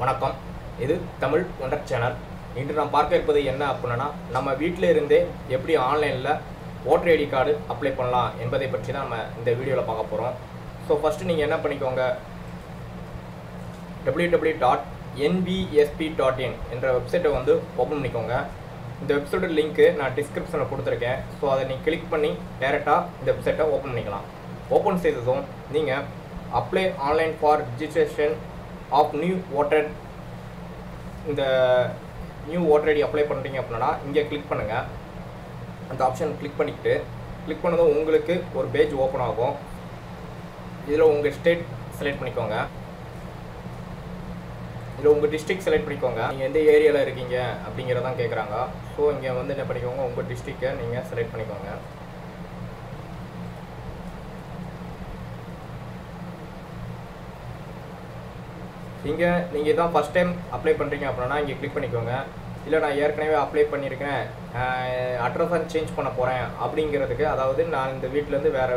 வணக்கம். இது Tamil wonder channel. இன்று நாம் பார்க்க இருப்பது என்ன அப்படின்னா நம்ம வீட்டில் இருந்தே எப்படி ஆன்லைனில் ஓட்டர் ஐடி கார்டு அப்ளை பண்ணலாம் என்பதை பற்றி தான் நம்ம இந்த வீடியோவில் பார்க்க போகிறோம் ஸோ ஃபஸ்ட்டு நீங்கள் என்ன பண்ணிக்கோங்க? W W dot NPSP dot in என்ற வெப்சைட்டை வந்து ஓப்பன் பண்ணிக்கோங்க. இந்த வெப்சைட்டோட லிங்க்கு நான் டிஸ்கிரிப்ஷனில் கொடுத்துருக்கேன். ஸோ அதை நீங்கள் கிளிக் பண்ணி டேரெக்டாக இந்த வெப்சைட்டை ஓப்பன் பண்ணிக்கலாம். ஓப்பன் செய்ததும் நீங்கள் apply online for registration of new voter இந்த நியூ ஓட்டர் ஐடி அப்ளை பண்ணுறீங்க அப்படின்னா இங்கே கிளிக் பண்ணுங்கள் அந்த ஆப்ஷன் கிளிக் பண்ணிக்கிட்டு கிளிக் பண்ணதும் உங்களுக்கு ஒரு பேஜ் ஓப்பன் ஆகும். இதில் உங்கள் ஸ்டேட் செலக்ட் பண்ணிக்கோங்க. இதில் உங்கள் டிஸ்ட்ரிக்ட் செலக்ட் பண்ணிக்கோங்க. நீங்கள் எந்த ஏரியாவில் இருக்கீங்க அப்படிங்கிறதான் கேட்குறாங்க ஸோ இங்கே வந்து என்ன பண்ணிக்கோங்க உங்கள் டிஸ்ட்ரிக்டை நீங்கள் செலக்ட் பண்ணிக்கோங்க. இங்கே நீங்கள் இதான் ஃபஸ்ட் டைம் அப்ளை பண்ணுறீங்க அப்படின்னா இங்கே கிளிக் பண்ணிக்கோங்க. இல்லை நான் ஏற்கனவே அப்ளை பண்ணியிருக்கேன் அட்ரஸை சேஞ்ச் பண்ண போகிறேன் அப்படிங்கிறதுக்கு அதாவது நான் இந்த வீட்டிலேருந்து வேறு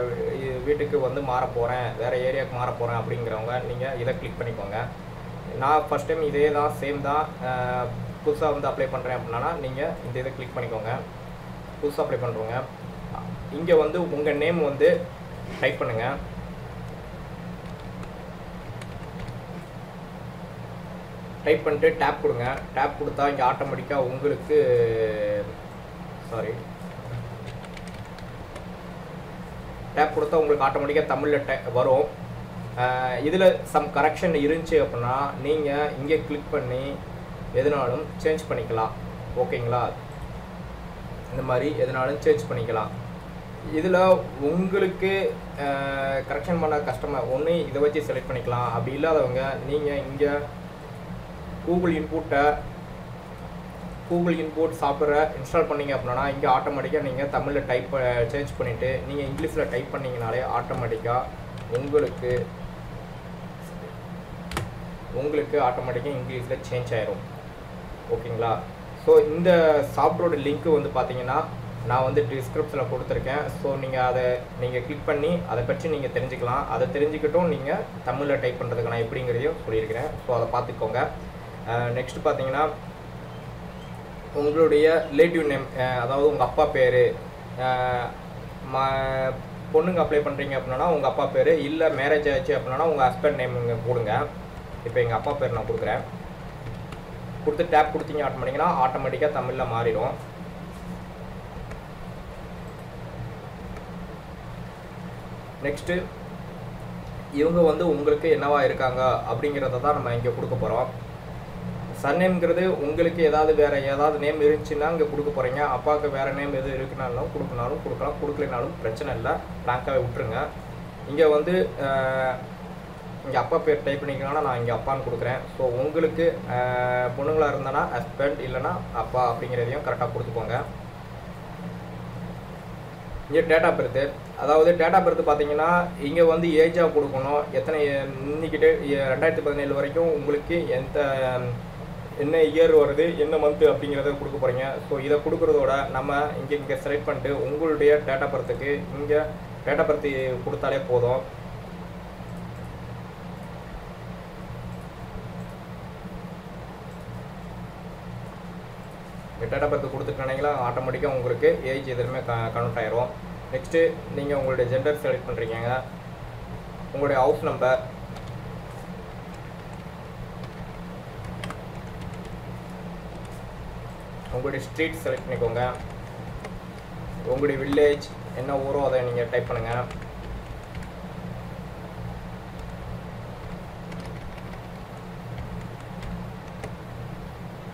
வீட்டுக்கு வந்து மாற போகிறேன் வேறு ஏரியாவுக்கு மாற போகிறேன் அப்படிங்கிறவங்க நீங்கள் இதை கிளிக் பண்ணிக்கோங்க. நான் ஃபஸ்ட் டைம் இதே தான் சேம் தான் புதுசாக வந்து அப்ளை பண்ணுறேன் அப்படின்னா நீங்கள் இந்த இதை கிளிக் பண்ணிக்கோங்க. புதுசாக அப்ளை பண்ணுறவங்க இங்கே வந்து உங்கள் நேம் வந்து டைப் பண்ணுங்கள் டைப் பண்ணிட்டு டேப் கொடுங்க. டேப் கொடுத்தா இங்கே ஆட்டோமேட்டிக்காக உங்களுக்கு சாரி டேப் கொடுத்தா உங்களுக்கு ஆட்டோமேட்டிக்காக தமிழில் டே வரும். இதில் சம் கரெக்ஷன் இருந்துச்சு அப்படின்னா நீங்கள் இங்கே கிளிக் பண்ணி எதுனாலும் சேஞ்ச் பண்ணிக்கலாம். ஓகேங்களா இந்த மாதிரி எதுனாலும் சேஞ்ச் பண்ணிக்கலாம். இதில் உங்களுக்கு கரெக்ஷன் பண்ண கஷ்டமாக ஒன்று இதை வச்சு செலக்ட் பண்ணிக்கலாம். அப்படி இல்லாதவங்க நீங்கள் இங்கே கூகுள் இன்புட்டை கூகுள் இன்புட் சாப்பிட்ற இன்ஸ்டால் பண்ணீங்க அப்படின்னா இங்கே ஆட்டோமேட்டிக்காக நீங்கள் தமிழில் டைப் சேஞ்ச் பண்ணிவிட்டு நீங்கள் இங்கிலீஷில் டைப் பண்ணிங்கனாலே ஆட்டோமேட்டிக்காக உங்களுக்கு உங்களுக்கு ஆட்டோமேட்டிக்காக இங்கிலீஷில் சேஞ்ச் ஆயிரும். ஓகேங்களா? ஸோ இந்த சாஃப்ட்வேரோட லிங்க்கு வந்து பார்த்தீங்கன்னா நான் வந்து டிஸ்கிரிப்ஷனில் கொடுத்துருக்கேன். ஸோ நீங்கள் அதை நீங்கள் கிளிக் பண்ணி அதை பற்றி நீங்கள் தெரிஞ்சுக்கலாம். அதை தெரிஞ்சுக்கிட்டும் நீங்கள் தமிழில் டைப் பண்ணுறதுக்கு நான் எப்படிங்கிறதையும் சொல்லியிருக்கிறேன். ஸோ அதை பார்த்துக்கோங்க. நெக்ஸ்ட் பார்த்தீங்கன்னா உங்களுடைய ரிலேட்டிவ் நேம் அதாவது உங்கள் அப்பா பேர் ம பொண்ணுங்க அப்ளை பண்ணுறீங்க அப்படின்னா உங்கள் அப்பா பேர் இல்லை மேரேஜ் ஆச்சு அப்படின்னா உங்கள் ஹஸ்பண்ட் நேம் இங்கே கொடுங்க இப்போ எங்கள் அப்பா பேர் நான் கொடுக்குறேன். கொடுத்து டேப் கொடுத்தீங்க ஆட்டோமேட்டிக்கனா ஆட்டோமேட்டிக்காக தமிழில் மாறிடும். நெக்ஸ்ட்டு இவங்க வந்து உங்களுக்கு என்னவா இருக்காங்க அப்படிங்கிறத தான் நம்ம இங்கே கொடுக்க போகிறோம் சர்நேம்ங்கிறது உங்களுக்கு ஏதாவது வேறு ஏதாவது நேம் இருந்துச்சுன்னா இங்கே கொடுக்க போகிறீங்க அப்பாவுக்கு வேறு நேம் எது இருக்குனாலும் கொடுக்கணாலும் கொடுக்கலாம். கொடுக்கலனாலும் பிரச்சனை இல்லை. பிளாங்காகவே விட்டுருங்க. இங்கே வந்து இங்கே அப்பா பேர் டைப் பண்ணிக்கணும்னா நான் இங்கே அப்பான்னு கொடுக்குறேன். ஸோ உங்களுக்கு பொண்ணுங்களாக இருந்தனா ஹஸ்பண்ட் இல்லைனா அப்பா அப்படிங்கிறதையும் கரெக்டாக கொடுத்துக்கோங்க. இங்கே டேட்டா பர்த்து அதாவது டேட்டா பர்த்து பார்த்தீங்கன்னா இங்கே வந்து ஏஜாக கொடுக்கணும். எத்தனை இன்னைக்கிட்டு ரெண்டாயிரத்தி பதினேழு வரைக்கும் உங்களுக்கு எந்த என்ன இயர் வருது என்ன மந்த்து அப்படிங்கிறத கொடுக்க போகிறீங்க ஸோ இதை கொடுக்குறதோட நம்ம இங்கே இங்கே செலக்ட் பண்ணிட்டு உங்களுடைய டேட்டா பர்த்துக்கு இங்கே டேட்டா பர்த்து கொடுத்தாலே போதும். டேட்டா பர்த் கொடுத்துட்டீங்களா ஆட்டோமேட்டிக்காக உங்களுக்கு ஏஜ் எதுவுமே க கனெக்ட் ஆயிரும். நெக்ஸ்ட்டு நீங்கள் உங்களுடைய ஜெண்டர் செலக்ட் பண்ணுறீங்க உங்களுடைய ஹவுஸ் நம்பர் உங்களுடைய ஸ்ட்ரீட் செலக்ட் பண்ணிக்கோங்க. உங்களுடைய வில்லேஜ் என்ன ஊரோ அதை நீங்கள் டைப் பண்ணுங்கள்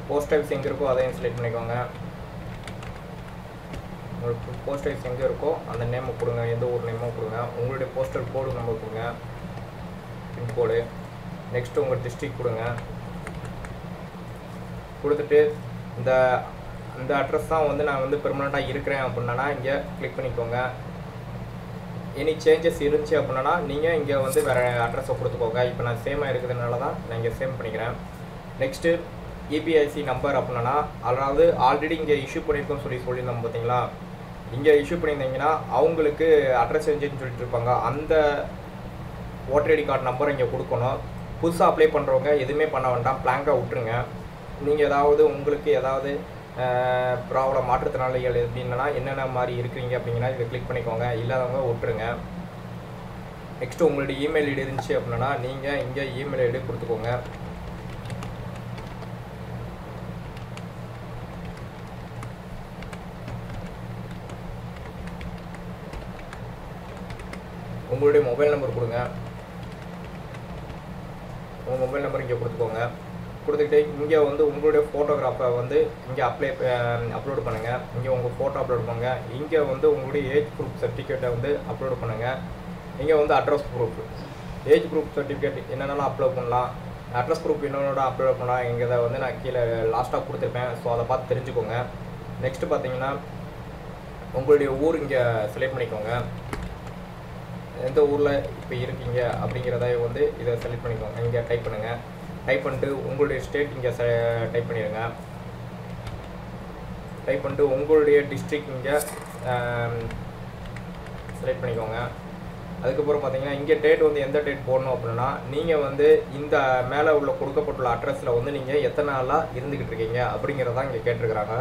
போஸ்ட் ஆஃபீஸ் எங்கே இருக்கோ அதையும் செலக்ட் பண்ணிக்கோங்க. உங்களுக்கு போஸ்ட் ஆஃபீஸ் எங்கே இருக்கோ அந்த நேமை கொடுங்க எந்த ஊர் நேமும் கொடுங்க. உங்களுடைய போஸ்டல் கோடு நம்பர் கொடுங்க. பின்கோடு நெக்ஸ்ட்டு உங்கள் டிஸ்ட்ரிக் கொடுங்க. கொடுத்துட்டு இந்த இந்த அட்ரஸ் தான் வந்து நான் வந்து பெர்மனெண்ட்டாக இருக்கிறேன் அப்படின்னா இங்கே கிளிக் பண்ணிக்கோங்க. எனி சேஞ்சஸ் இருந்துச்சு அப்படின்னா நீங்கள் இங்கே வந்து வேறு அட்ரஸை கொடுத்துக்கோங்க. இப்போ நான் சேமாக இருக்கிறதுனால தான் நான் இங்கே சேம் பண்ணிக்கிறேன். நெக்ஸ்ட்டு இபிஐசி நம்பர் அப்படின்னா அதாவது ஆல்ரெடி இங்கே இஷ்யூ பண்ணியிருக்கோம்னு சொல்லி சொல்லியிருந்தோம் பார்த்தீங்களா? இங்கே இஷ்யூ பண்ணியிருந்தீங்கன்னா அவங்களுக்கு அட்ரஸ் சேஞ்சுன்னு சொல்லிட்டு இருப்பாங்க. அந்த ஓட்டர் ஐடி கார்டு நம்பர் இங்கே கொடுக்கணும். புதுசாக அப்ளை பண்ணுறவங்க எதுவுமே பண்ண வேண்டாம். பிளாங்காக விட்டுருங்க. நீங்கள் ஏதாவது உங்களுக்கு ஏதாவது ப்ராப்ளம் மாற்றுத்திறனாளிகள் அப்படின்னா என்னென்ன மாதிரி இருக்கிறீங்க அப்படிங்கன்னா இதை கிளிக் பண்ணிக்கோங்க. இல்லாதவங்க விட்டுருங்க. நெக்ஸ்ட்டு உங்களுடைய இமெயில் ஐடி இருந்துச்சு அப்படின்னா நீங்கள் இங்கே இமெயில் ஐடி கொடுத்துக்கோங்க. உங்களுடைய மொபைல் நம்பர் கொடுங்க. உங்கள் மொபைல் நம்பர் இங்கே கொடுத்துக்கோங்க. கொடுத்துக்கிட்டு இங்கே வந்து உங்களுடைய ஃபோட்டோகிராஃபை வந்து இங்கே அப்ளை அப்லோட் பண்ணுங்கள் இங்கே உங்கள் ஃபோட்டோ அப்லோட் பண்ணுங்கள் இங்கே வந்து உங்களுடைய ஏஜ் ப்ரூஃப் சர்டிஃபிகேட்டை வந்து அப்லோட் பண்ணுங்கள் இங்கே வந்து address proof age proof certificate என்னென்னலாம் அப்லோட் பண்ணலாம்? அட்ரஸ் ப்ரூஃப் என்னென்னோட அப்லோட் பண்ணலாம்? இங்கே வந்து நான் கீழே லாஸ்ட்டாக கொடுத்துருப்பேன். ஸோ அதை பார்த்து தெரிஞ்சுக்கோங்க. நெக்ஸ்ட்டு பார்த்தீங்கன்னா உங்களுடைய ஊர் இங்கே செலக்ட் பண்ணிக்கோங்க. எந்த ஊரில் இப்போ இருக்கீங்க அப்படிங்கிறத வந்து இதை செலக்ட் பண்ணிக்கோங்க. இங்கே டைப் பண்ணுங்கள் டைப் பண்ணிட்டு உங்களுடைய ஸ்டேட் இங்கே டைப் பண்ணிடுங்க டைப் பண்ணிட்டு உங்களுடைய டிஸ்ட்ரிக்ட் இங்கே செலக்ட் பண்ணிக்கோங்க. அதுக்கப்புறம் பார்த்தீங்கன்னா இங்கே டேட் வந்து எந்த டேட் போடணும் அப்படின்னா நீங்கள் வந்து இந்த மேலே உள்ள கொடுக்கப்பட்டுள்ள அட்ரஸில் வந்து நீங்கள் எத்தனை நாளாக இருந்துக்கிட்டு இருக்கீங்க அப்படிங்கிறதான் இங்கே கேட்டிருக்கிறாங்க.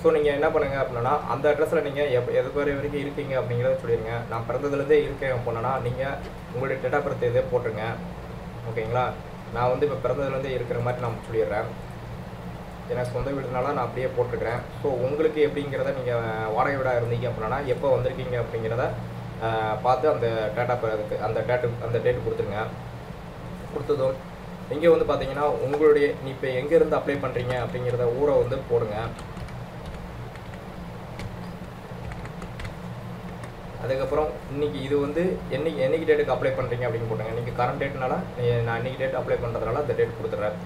ஸோ நீங்கள் என்ன பண்ணுங்கள் அப்படின்னா அந்த அட்ரஸில் நீங்கள் எப் எது பேர் வரைக்கும் இருக்கீங்க அப்படிங்கிறத சொல்லிடுங்க நான் பிறந்ததுலேருந்தே இருக்கேன் அப்படின்னா நீங்கள் உங்களுடைய டேட் ஆஃப் பர்த் இதே போட்டுருங்க. ஓகேங்களா நான் வந்து இப்போ பிறந்ததுலேருந்தே இருக்கிற மாதிரி நான் சொல்லிடுறேன். எனக்கு சொந்த வீடுனால நான் அப்படியே போட்டிருக்கிறேன். ஸோ உங்களுக்கு எப்படிங்கிறத நீங்கள் வாடகை வீடாக இருந்தீங்க அப்படின்னா எப்போ வந்திருக்கீங்க அப்படிங்கிறத பார்த்து அந்த டேட்டா அதுக்கு அந்த டேட்டு அந்த டேட்டு கொடுத்துருங்க. கொடுத்ததும் இங்கே வந்து பார்த்தீங்கன்னா உங்களுடைய நீ இப்போ எங்கேருந்து அப்ளை பண்ணுறீங்க அப்படிங்கிறத ஊரை வந்து போடுங்க. அதுக்கப்புறம் இன்னைக்கு இது வந்து என்னைக்கு என்னைக்கு டேட்டுக்கு அப்ளை பண்ணுறீங்க அப்படின்னு போட்டுங்க. இன்றைக்கி கரண்ட் டேட்னால நான் இன்னைக்கு டேட் அப்ளை பண்ணுறதுனால அந்த டேட் கொடுத்துட்றேன்.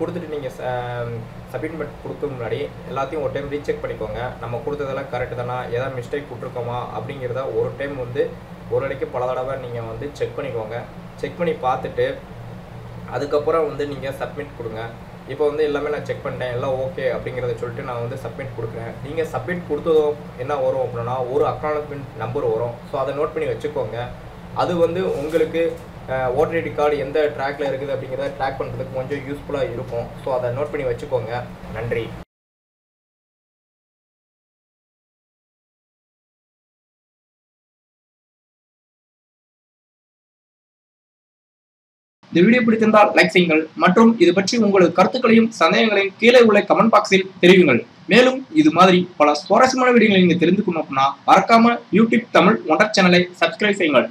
கொடுத்துட்டு நீங்கள் சப்மிட் கொடுக்க முன்னாடி எல்லாத்தையும் ஒரு டைம் ரீசெக் பண்ணிக்கோங்க. நம்ம கொடுத்ததெல்லாம் கரெக்டு தானா? எதாவது மிஸ்டேக் கொடுத்துருக்கோமா அப்படிங்கிறத ஒரு டைம் வந்து ஒரு அடிக்கு பல தடவை நீங்கள் வந்து செக் பண்ணிக்கோங்க. செக் பண்ணி பார்த்துட்டு அதுக்கப்புறம் வந்து நீங்கள் சப்மிட் கொடுங்க. இப்போ வந்து எல்லாமே நான் செக் பண்ணிட்டேன். எல்லாம் ஓகே அப்படிங்கிறத சொல்லிட்டு நான் வந்து சப்மிட் கொடுக்குறேன். நீங்கள் சப்மிட் கொடுத்ததும் என்ன வரும் அப்படின்னா ஒரு அக்னாலஜ்மெண்ட் நம்பர் வரும். ஸோ அதை நோட் பண்ணி வச்சுக்கோங்க. அது வந்து உங்களுக்கு ஓட்டர் ஐடி கார்டு எந்த ட்ராக்ல இருக்குது அப்படிங்கிறத ட்ராக் பண்ணுறதுக்கு கொஞ்சம் யூஸ்ஃபுல்லாக இருக்கும். ஸோ அதை நோட் பண்ணி வச்சுக்கோங்க. நன்றி. இந்த வீடியோ பிடித்திருந்தால் லைக் செய்யுங்கள். மற்றும் இது பற்றி உங்களது கருத்துக்களையும் சந்தேகங்களையும் கீழே உள்ள கமெண்ட் பாக்ஸில் தெரிவிங்கள் மேலும் இது மாதிரி பல சுவாரஸ்யமான வீடியோகளை நீங்கள் தெரிந்துக்கணும் அப்படின்னா மறக்காம யூடியூப் தமிழ் ஒண்டர் சேனலை சப்ஸ்கிரைப் செய்யுங்கள்.